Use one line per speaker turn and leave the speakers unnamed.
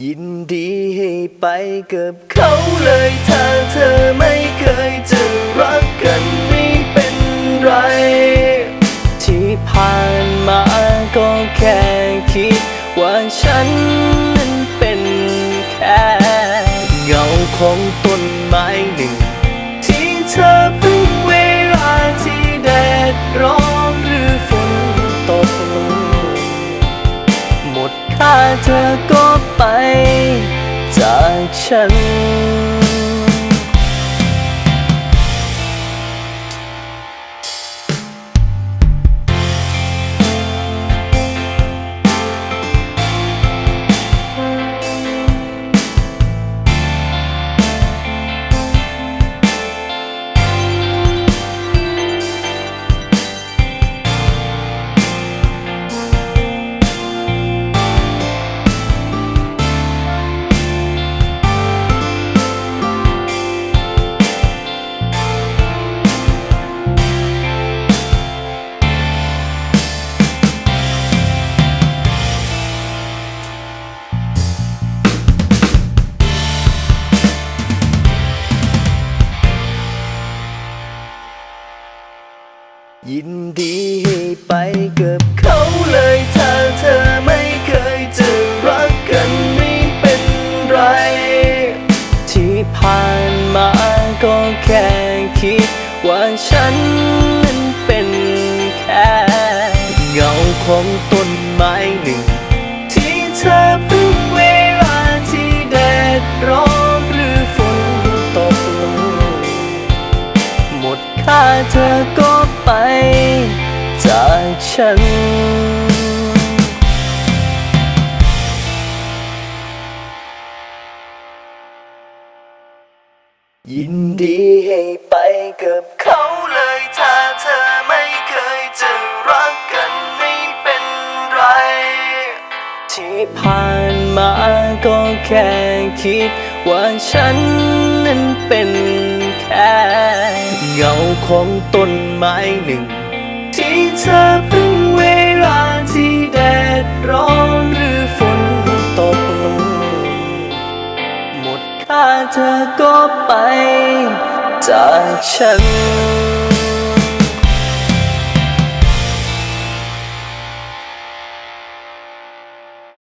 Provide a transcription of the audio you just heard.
ยินดีให้ไปกับเขาเลยถ้าเธอไม่เคยจะรักกันไม่เป็นไร ที่ผ่านมาก็แค่คิดว่าฉันนั้นเป็นแค่เงาของต้นไม้หนึ่ง ที่เธอเพิ่งเวลาที่แดดร้อนหรือฝนตกหมดค่าเธอก็ ฉัน ยินดีให้ไปกับเขาเลยถ้าเธอไม่เคยจะรักกันไม่เป็นไร ที่ผ่านมาก็แค่คิดว่าฉันนั้นเป็นแค่เงาของต้นไม้ ก็ไปจากฉัน ยินดีให้ไปกับเขาเลยถ้าเธอไม่เคยจะรักกันไม่เป็นไร ที่ผ่านมาก็แค่คิดว่าฉันนั้นเป็น ของต้นไม้หนึ่ง ที่เธอพึ่งเวลาที่แดดร้อนหรือฝนตก หมดค่าเธอก็ไปจากฉัน